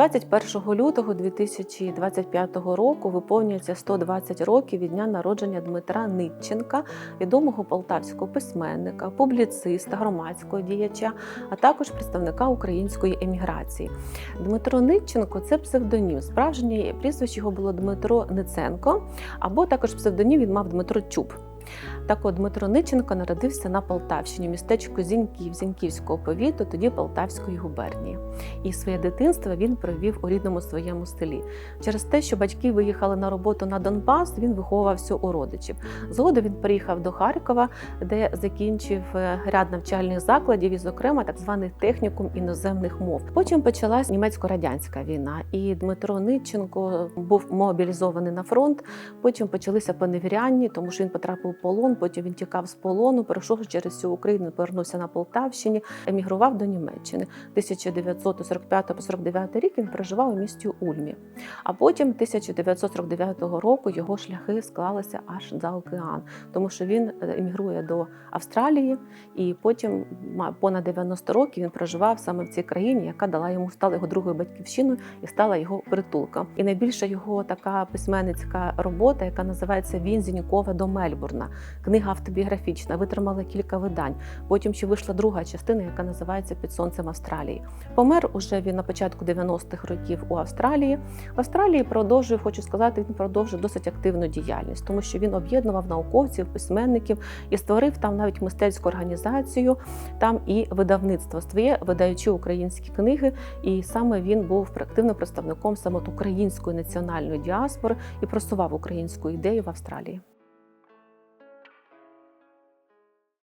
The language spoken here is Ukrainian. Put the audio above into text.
21 лютого 2025 року виповнюється 120 років від дня народження Дмитра Нитченка, відомого полтавського письменника, публіциста, громадського діяча, а також представника української еміграції. Дмитро Нитченко це псевдонім. Справжнє прізвище його було Дмитро Ниценко, або також псевдонім він мав Дмитро Чуб. Так от Дмитро Ниченко народився на Полтавщині, містечку Зіньків, Зіньківського повіту, тоді Полтавської губернії. І своє дитинство він провів у рідному своєму селі. Через те, що батьки виїхали на роботу на Донбас, він виховувався у родичів. Згодом він приїхав до Харкова, де закінчив е, ряд навчальних закладів, і, зокрема, так званий технікум іноземних мов. Потім почалась німецько-радянська війна, і Дмитро Ниченко був мобілізований на фронт. Потім почалися поневіряння, тому що він потрапив у полон. Потім він тікав з полону, перейшов через всю Україну, повернувся на Полтавщині, емігрував до Німеччини. 1945-49 рік він проживав у місті Ульмі. А потім 1949 року його шляхи склалися аж за океан, тому що він е, емігрує до Австралії, і потім понад 90 років він проживав саме в цій країні, яка дала йому стала його другою батьківщиною і стала його притулком. І найбільша його така письменницька робота, яка називається Він Зінькова до Мельбурна. Книга автобіографічна, витримала кілька видань. Потім ще вийшла друга частина, яка називається Під сонцем Австралії. Помер уже він на початку 90-х років у Австралії. В Австралії продовжує, хочу сказати, він продовжує досить активну діяльність, тому що він об'єднував науковців, письменників і створив там навіть мистецьку організацію, там і видавництво своє, видаючи українські книги. І саме він був активним представником саме української національної діаспори і просував українську ідею в Австралії.